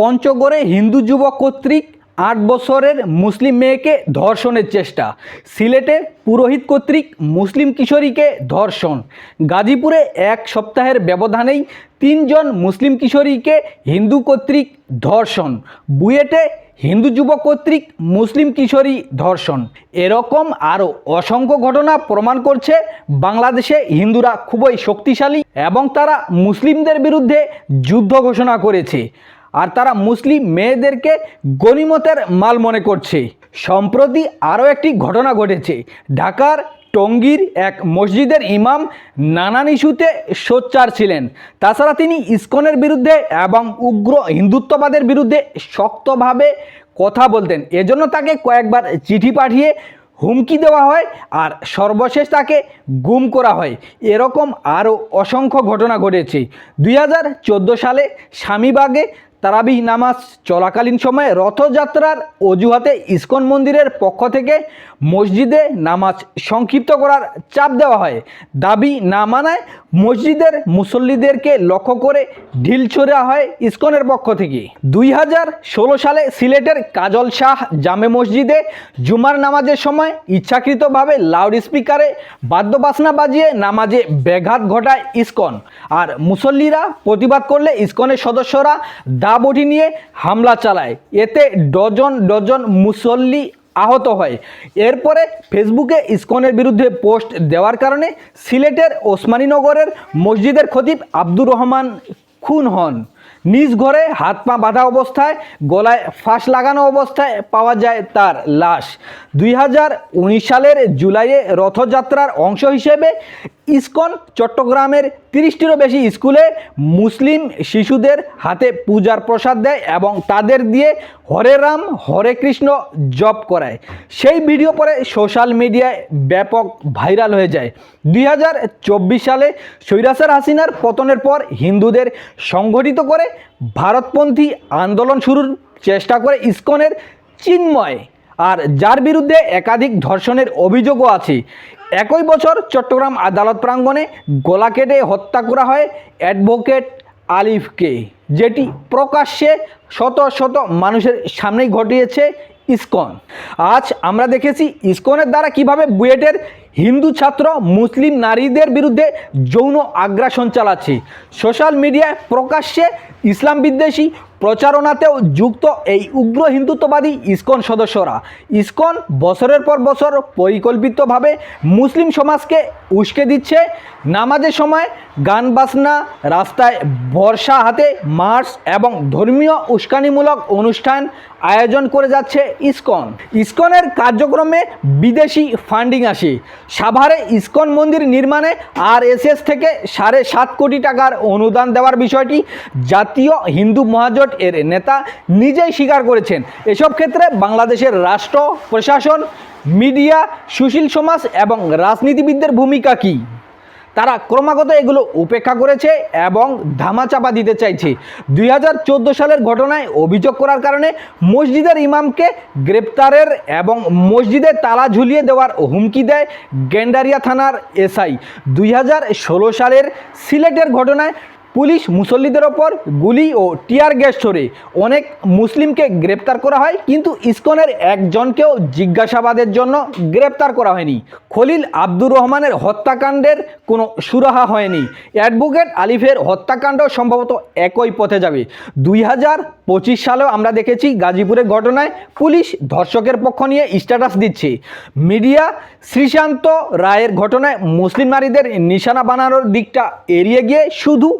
পঞ্চগড়ে হিন্দু যুবক কর্তৃক আট বছরের মুসলিম মেয়েকে ধর্ষণের চেষ্টা। সিলেটে পুরোহিত কর্তৃক মুসলিম কিশোরীকে ধর্ষণ। গাজীপুরে এক সপ্তাহের ব্যবধানেই তিনজন মুসলিম কিশোরীকে হিন্দু কর্তৃক ধর্ষণ। বুয়েটে হিন্দু যুবক কর্তৃক মুসলিম কিশোরী ধর্ষণ। এরকম আরও অসংখ্য ঘটনা প্রমাণ করছে বাংলাদেশে হিন্দুরা খুবই শক্তিশালী এবং তারা মুসলিমদের বিরুদ্ধে যুদ্ধ ঘোষণা করেছে। আর তারা মুসলিম মেয়েদেরকে গণিমতের মাল মনে করছে। সম্প্রতি আরও একটি ঘটনা ঘটেছে। ঢাকার টঙ্গীর এক মসজিদের ইমাম নানান ইস্যুতে সোচ্চার ছিলেন। তাছাড়া তিনি ইসকনের বিরুদ্ধে এবং উগ্র হিন্দুত্ববাদের বিরুদ্ধে শক্তভাবে কথা বলতেন। এজন্য তাকে কয়েকবার চিঠি পাঠিয়ে হুমকি দেওয়া হয় আর সর্বশেষ তাকে গুম করা হয়। এরকম আরও অসংখ্য ঘটনা ঘটেছে। দুই হাজার চোদ্দ সালে স্বামীবাগে তারাবিহ নামাজ চলাকালীন সময়ে রথযাত্রার অজুহাতে ইসকন মন্দিরের পক্ষ থেকে মসজিদে নামাজ সংক্ষিপ্ত করার চাপ দেওয়া হয়। দাবি না মানায় মসজিদের মুসল্লিদেরকে লক্ষ্য করে ঢিল ছোড়া হয় ইসকনের পক্ষ থেকে। দুই হাজার ষোলো সালে সিলেটের কাজল শাহ জামে মসজিদে জুমার নামাজের সময় ইচ্ছাকৃতভাবে লাউড স্পিকারে বাদ্যবাসনা বাজিয়ে নামাজে ব্যাঘাত ঘটায় ইসকন। আর মুসল্লিরা প্রতিবাদ করলে ইসকনের সদস্যরা দা বটি নিয়ে হামলা চালায়। এতে ডজন ডজন মুসল্লি আহত হয়। এরপরে ফেসবুকে ইসকনের বিরুদ্ধে পোস্ট দেওয়ার কারণে সিলেটের ওসমানীনগরের মসজিদের খতিব আব্দুর রহমান খুন হন। নিজ ঘরে হাত পা বাঁধা অবস্থায়, গলায় ফাঁস লাগানো অবস্থায় পাওয়া যায় তার লাশ। দুই হাজার উনিশ সালের জুলাইয়ে রথযাত্রার অংশ হিসেবে ইসকন চট্টগ্রামের তিরিশটিরও বেশি স্কুলে মুসলিম শিশুদের হাতে পূজার প্রসাদ দেয় এবং তাদের দিয়ে হরে রাম, হরে কৃষ্ণ জপ করায়। সেই ভিডিও পরে সোশ্যাল মিডিয়ায় ব্যাপক ভাইরাল হয়ে যায়। দুই হাজার চব্বিশ সালে সৈরাসার হাসিনার পতনের পর হিন্দুদের সংগঠিত করে ভারতপন্থী আন্দোলন শুরুর চেষ্টা করে ইসকনের চিন্ময়। আর যার বিরুদ্ধে একাধিক ধর্ষণের অভিযোগও আছে। একই বছর চট্টগ্রাম আদালত প্রাঙ্গণে গলা কেটে হত্যা করা হয় অ্যাডভোকেট আলিফকে, যেটি প্রকাশ্যে শত শত মানুষের সামনেই ঘটিয়েছে ইসকন। আজ আমরা দেখেছি ইসকনের দ্বারা কীভাবে বুয়েটের হিন্দু ছাত্র মুসলিম নারীদের বিরুদ্ধে যৌন আগ্রাসন চালাচ্ছে। সোশ্যাল মিডিয়ায় প্রকাশ্যে ইসলাম বিদ্বেষী প্রচারণাতেও যুক্ত এই উগ্র হিন্দুত্ববাদী ইসকন সদস্যরা। ইসকন বছরের পর বছর পরিকল্পিতভাবে মুসলিম সমাজকে উস্কে দিচ্ছে। নামাজের সময় গান বাজনা, রাস্তায় বর্ষা হাতে মার্চ এবং ধর্মীয় উস্কানিমূলক অনুষ্ঠান আয়োজন করে যাচ্ছে ইসকন। ইসকনের কার্যক্রমে বিদেশি ফান্ডিং আসে। সাভারে ইসকন মন্দির নির্মাণে আর থেকে সাড়ে সাত কোটি টাকার অনুদান দেওয়ার বিষয়টি জাতীয় হিন্দু মহাজোট এর নেতা নিজেই স্বীকার করেছেন। এসব ক্ষেত্রে বাংলাদেশের রাষ্ট্র, প্রশাসন, মিডিয়া, সুশীল সমাজ এবং রাজনীতিবিদদের ভূমিকা কী? তারা ক্রমাগত এগুলো উপেক্ষা করেছে এবং ধামাচাপা দিতে চাইছে। দুই হাজার চোদ্দ সালের ঘটনায় অভিযোগ করার কারণে মসজিদের ইমামকে গ্রেপ্তারের এবং মসজিদে তালা ঝুলিয়ে দেওয়ার হুমকি দেয় গেন্ডারিয়া থানার এসআই। দুই হাজার ষোলো সালের সিলেটের ঘটনায় পুলিশ মুসল্লিদের ওপর গুলি ও টিয়ার গ্যাস ছড়ে অনেক মুসলিমকে গ্রেপ্তার করা হয়, কিন্তু ইসকনের একজনকেও জিজ্ঞাসাবাদের জন্য গ্রেপ্তার করা হয়নি। খলিল আব্দুর রহমানের হত্যাকাণ্ডের কোনো সুরাহা হয়নি। অ্যাডভোকেট আলিফের হত্যাকাণ্ড সম্ভবত একই পথে যাবে। দুই হাজার পঁচিশ সালেও আমরা দেখেছি গাজীপুরের ঘটনায় পুলিশ ধর্ষকের পক্ষ নিয়ে স্ট্যাটাস দিচ্ছে। মিডিয়া শ্রীশান্ত রায়ের ঘটনায় মুসলিম নারীদের নিশানা বানানোর দিকটা এড়িয়ে গিয়ে শুধু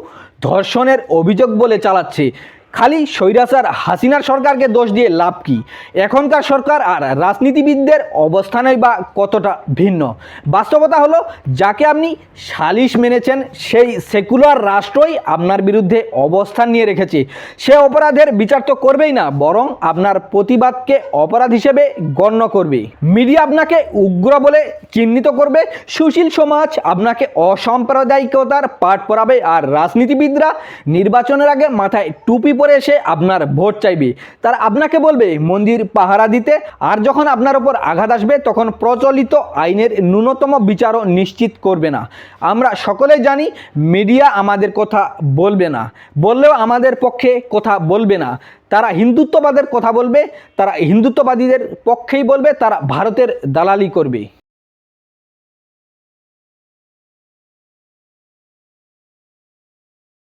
ধর্ষণের অভিযোগ বলে চালাচ্ছে। খালি স্বৈরাচার হাসিনার সরকারকে দোষ দিয়ে লাভ কি? এখনকার সরকার আর রাজনীতিবিদদের অবস্থানই বা কতটা ভিন্ন? বাস্তবতা হলো, যাকে আপনি সালিশ মেনেছেন, সেই সেকুলার রাষ্ট্রই আপনার বিরুদ্ধে অবস্থান নিয়ে রেখেছে। সে অপরাধের বিচার তো করবেই না, বরং আপনার প্রতিবাদকে অপরাধ হিসেবে গণ্য করবে। মিডিয়া আপনাকে উগ্র বলে চিহ্নিত করবে, সুশীল সমাজ আপনাকে অসাম্প্রদায়িকতার পাঠ পড়াবে, আর রাজনীতিবিদরা নির্বাচনের আগে মাথায় টুপি উপরে এসে আপনার ভোট চাইবে। তারা আপনাকে বলবে, মন্দির পাহারা দিতে। আর যখন আপনার ওপর আঘাত আসবে, তখন প্রচলিত আইনের ন্যূনতম বিচারও নিশ্চিত করবে না। আমরা সকলে জানি, মিডিয়া আমাদের কথা বলবে না। বললেও আমাদের পক্ষে কথা বলবে না। তারা হিন্দুত্ববাদের কথা বলবে, তারা হিন্দুত্ববাদীদের পক্ষেই বলবে, তারা ভারতের দালালি করবে।